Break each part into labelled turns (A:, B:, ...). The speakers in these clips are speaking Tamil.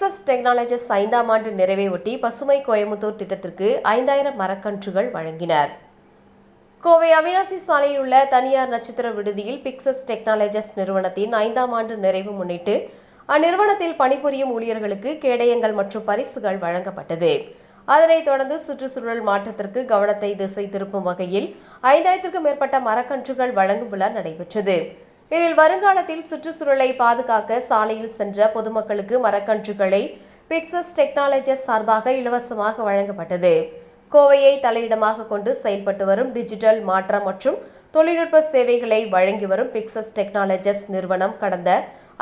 A: பிக்சஸ் டெக்னாலஜிஸ் ஐந்தாம் ஆண்டு நிறைவை ஒட்டி பசுமை கோயமுத்தூர் திட்டத்திற்கு ஐந்தாயிரம் மரக்கன்றுகள் வழங்கினர். கோவை அவினாசி சாலையில் உள்ள தனியார் நட்சத்திர விடுதியில் பிக்சஸ் டெக்னாலஜிஸ் நிறுவனத்தின் ஐந்தாம் ஆண்டு நிறைவு முன்னிட்டு அந்நிறுவனத்தில் பணிபுரியும் ஊழியர்களுக்கு கேடயங்கள் மற்றும் பரிசுகள் வழங்கப்பட்டது. அதனைத் தொடர்ந்து சுற்றுச்சூழல் மாற்றத்திற்கு கவனத்தை திசை திருப்பும் வகையில் ஐந்தாயிரத்திற்கும் மேற்பட்ட மரக்கன்றுகள் வழங்கும் விழா நடைபெற்றது. இதில் வருங்காலத்தில் சுற்றுச்சூழலை பாதுகாக்க சாலையில் சென்ற பொதுமக்களுக்கு மரக்கன்றுகளை பிக்சஸ் டெக்னாலஜிஸ் சார்பாக இலவசமாக வழங்கப்பட்டது. கோவையை தலையிடமாக கொண்டு செயல்பட்டு வரும் டிஜிட்டல் மாற்றம் மற்றும் தொழில்நுட்ப சேவைகளை வழங்கி வரும் பிக்சஸ் டெக்னாலஜிஸ் நிறுவனம் கடந்த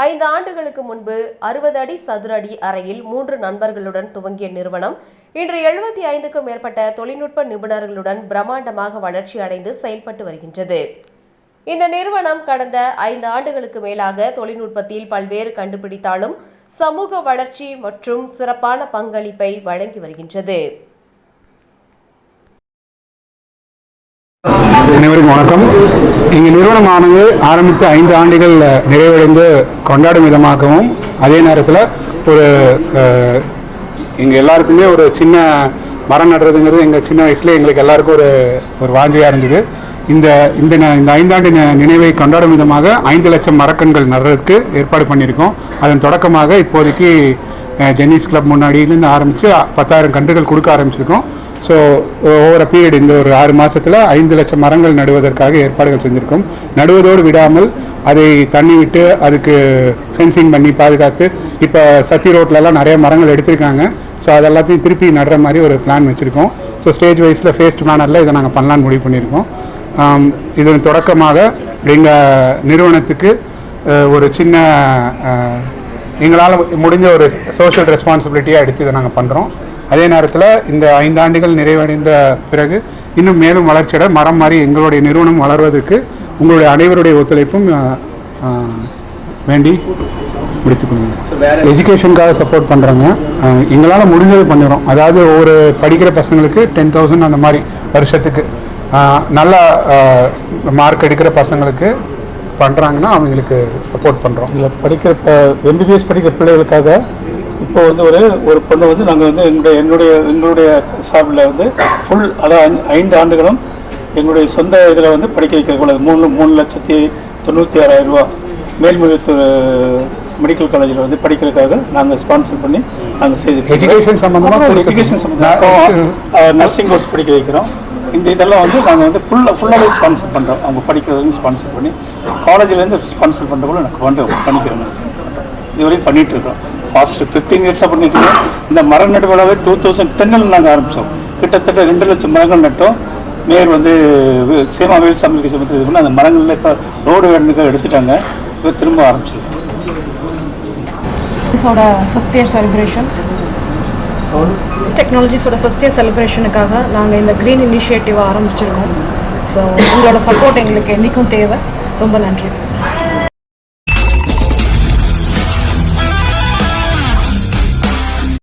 A: ஐந்து ஆண்டுகளுக்கு முன்பு அறுபது அடி சதுர அடி அறையில் மூன்று நண்பர்களுடன் துவங்கிய நிறுவனம் இன்று எழுபத்தி ஐந்துக்கும் மேற்பட்ட தொழில்நுட்ப நிபுணர்களுடன் பிரம்மாண்டமாக வளர்ச்சி அடைந்து செயல்பட்டு வருகின்றது. இந்த நிறுவனம் கடந்த ஐந்து ஆண்டுகளுக்கு மேலாக தொழில்நுட்பத்தில் பல்வேறு கண்டுபிடித்தாலும் சமூக வளர்ச்சி மற்றும் சிறப்பான பங்களிப்பை வழங்கி வருகின்றது.
B: அனைவருக்கும் வணக்கம். எங்கள் நிறுவனமானது ஆரம்பித்து ஐந்து ஆண்டுகள் நிறைவடைந்து கொண்டாடும் விதமாகவும் அதே நேரத்தில் ஒரு இங்கே எல்லாருக்குமே ஒரு சின்ன மரம் நடுறதுங்கிறது எங்கள் சின்ன வயசுல எங்களுக்கு எல்லாருக்கும் ஒரு ஒரு வாஞ்சையாக இருந்தது. இந்த இந்த ந- இந்த ஐந்தாண்டு நினைவை கொண்டாடும் விதமாக ஐந்து லட்சம் மரக்கண்கள் நடுறதுக்கு ஏற்பாடு பண்ணியிருக்கோம். அதன் தொடக்கமாக இப்போதைக்கு ஜென்னிஸ் கிளப் முன்னாடியிலேருந்து ஆரம்பித்து பத்தாயிரம் கன்றுகள் கொடுக்க ஆரம்பிச்சிருக்கோம். ஸோ ஓவர பீரியட் இந்த ஒரு ஆறு மாதத்தில் ஐந்து லட்சம் மரங்கள் நடுவதற்காக ஏற்பாடுகள் செஞ்சுருக்கோம். நடுவதோடு விடாமல் அதை தண்ணி விட்டு அதுக்கு ஃபென்சிங் பண்ணி பாதுகாத்து இப்போ சத்தி ரோட்லலாம் நிறைய மரங்கள் எடுத்திருக்காங்க. ஸோ அதெல்லாத்தையும் திருப்பி நடுற மாதிரி ஒரு பிளான் வச்சுருக்கோம். ஸோ ஸ்டேஜ் வைஸில் ஃபேஸ்ட் மேனரில் இதை நாங்கள் பண்ணலான்னு முடிவு பண்ணியிருக்கோம். இதன் தொடக்கமாக எங்கள் நிறுவனத்துக்கு ஒரு சின்ன எங்களால் முடிஞ்ச ஒரு சோஷியல் ரெஸ்பான்சிபிலிட்டியாக எடுத்து இதை நாங்கள் பண்ணுறோம் அதே நேரத்தில் இந்த ஐந்தாண்டுகள் நிறைவடைந்த பிறகு இன்னும் மேலும் வளர்ச்சியட மரம் மாதிரி எங்களுடைய நிறுவனம் வளர்வதற்கு உங்களுடைய அனைவருடைய ஒத்துழைப்பும் வேண்டி முடித்துக்கொள்ளுங்க எஜுகேஷனுக்காக சப்போர்ட் பண்ணுறாங்க எங்களால் முடிஞ்சது பண்ணுறோம் அதாவது ஒவ்வொரு படிக்கிற பசங்களுக்கு டென் தௌசண்ட் அந்த மாதிரி வருஷத்துக்கு. நல்ல மார்க் எடுக்கிற பசங்களுக்கு பண்ணுறாங்கன்னா அவங்களுக்கு சப்போர்ட் பண்ணுறோம்
C: இதில் படிக்கிற எம்பிபிஎஸ் படிக்கிற பிள்ளைகளுக்காக இப்போ வந்து ஒரு ஒரு பொண்ணு வந்து நாங்கள் வந்து எங்களுடைய என்னுடைய எங்களுடைய சார்பில் வந்து ஃபுல் அதாவது ஐந்து- ஆண்டுகளும் எங்களுடைய சொந்த இதில் வந்து படிக்க வைக்கிற மூணு மூணு லட்சத்தி தொண்ணூற்றி ஆறாயிரம் ரூபா மேல்மருவத்தூர் மெடிக்கல் காலேஜில் வந்து படிக்கிறதுக்காக நாங்கள் ஸ்பான்சர் பண்ணி நாங்கள் செய்து
B: எஜுகேஷன் சம்மந்தமாக
C: எஜுகேஷன் சம்மந்தமாக நர்சிங் கோர்ஸ் படிக்க வைக்கிறோம். இந்த இதெல்லாம் வந்து நாங்கள் வந்து ஃபுல்லாக ஃபுல்லாகவே ஸ்பான்சர் பண்ணுறோம் அவங்க படிக்கிறதுலேருந்து ஸ்பான்சர் பண்ணி காலேஜ்லேருந்து ஸ்பான்சர் பண்ணுறவங்களும் எனக்கு வந்து பண்ணிக்கிறோம். இதுவரையும் பண்ணிகிட்ருக்கோம் இருக்கோம். ஃபாஸ்ட் ஃபிஃப்டீன் இயர்ஸாக பண்ணிட்டு இந்த மரம் நட்டு விழாவே டூ தௌசண்ட் டென்னில் நாங்கள் ஆரம்பித்தோம் கிட்டத்தட்ட ரெண்டு லட்சம் மரங்கள் நட்டோம். மேயர் வந்து வே- சேமா வேல் சமைக்க சமத்து இது பண்ணி அந்த மரங்களில் இப்போ ரோடு வேணுக்காக எடுத்துட்டாங்க. இப்போ திரும்ப ஆரம்பிச்சிருக்கோம்.
D: ஃபிஃப்த் இயர் செலிப்ரேஷன் டெக்னாலஜிஸோட ஃபிஃப்த் இயர் செலிப்ரேஷனுக்காக நாங்கள் இந்த க்ரீன் இனிஷியேட்டிவ் ஆரம்பிச்சிருக்கோம். ஸோ உங்களோட சப்போர்ட் எங்களுக்கு என்றைக்கும் தேவை. ரொம்ப நன்றி.